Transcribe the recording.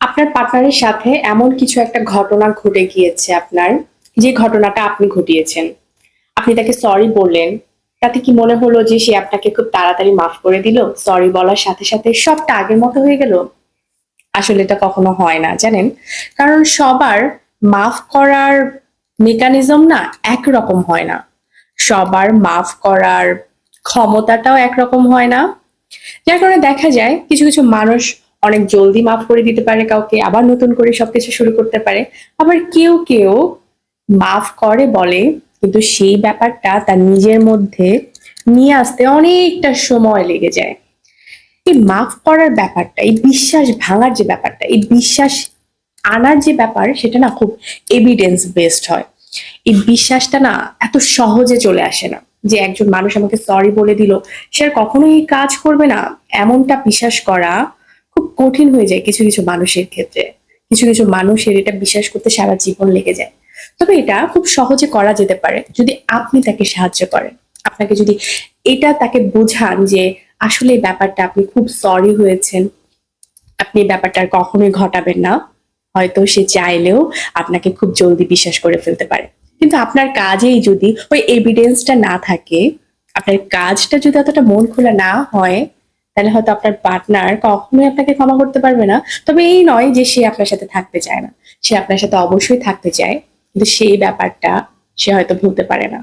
আপনার পার্টনারের সাথে এমন কিছু একটা ঘটনা ঘটে গিয়েছে আপনার, যে ঘটনাটা আপনি ঘটিয়েছেন। আপনি তাকে সরি বললেন, তাতে কি মনে হলো যে সে আপনাকে খুব তাড়াতাড়ি মাফ করে দিল? সরি বলার সাথে সাথে সবটা আগের মতো হয়ে গেল? আসলে এটা কখনো হয় না, জানেন? কারণ সবার মাফ করার মেকানিজম না একরকম হয় না। সবার মাফ করার ক্ষমতাটাও একরকম হয় না। যার কারণে দেখা যায়, কিছু কিছু মানুষ অনেক জলদি মাফ করে দিতে পারে কাউকে, আবার নতুন করে সবকিছু শুরু করতে পারে। আবার কেউ কেউ মাফ করে বলে, কিন্তু সেই ব্যাপারটা তার নিজের মধ্যে নিয়ে আসতে অনেকটা সময় লেগে যায়। এই মাফ করার ব্যাপারটা, এই বিশ্বাস ভাঙার যে ব্যাপারটা, এই বিশ্বাস আনার যে ব্যাপার, সেটা না খুব এভিডেন্স বেসড হয়। এই বিশ্বাসটা না এত সহজে চলে আসে না যে একজন মানুষ আমাকে সরি বলে দিল। সে আর কখনোই কাজ করবে না। এমনটা বিশ্বাস করা কঠিন হয়ে যায় কিছু কিছু মানুষের ক্ষেত্রে। কিছু কিছু মানুষের এটা বিশ্বাস করতে সারা জীবন লেগে যায়। তবে এটা খুব সহজে করা যেতে পারে যদি আপনি তাকে সাহায্য করেন। আপনাকে যদি এটা তাকে বোঝান যে আসলে ব্যাপারটা আপনি খুব সরি হয়েছেন, আপনি ব্যাপারটা আর কখনোই ঘটাবেন না। হয়তো সে চাইলেও আপনাকে খুব জলদি বিশ্বাস করে ফেলতে পারে। কিন্তু আপনার কাজেই যদি ওই এভিডেন্সটা না থাকে, আপনার কাজটা যদি অতটা মন খোলা না হয় তাহলে হয়তো আপনার পার্টনার কখনোই আপনাকে ক্ষমা করতে পারবে না। তবে এই নয় যে সে আপনার সাথে থাকতে চায় না। সে আপনার সাথে অবশ্যই থাকতে চায়। কিন্তু সেই ব্যাপারটা সে হয়তো ভুলতে পারে না।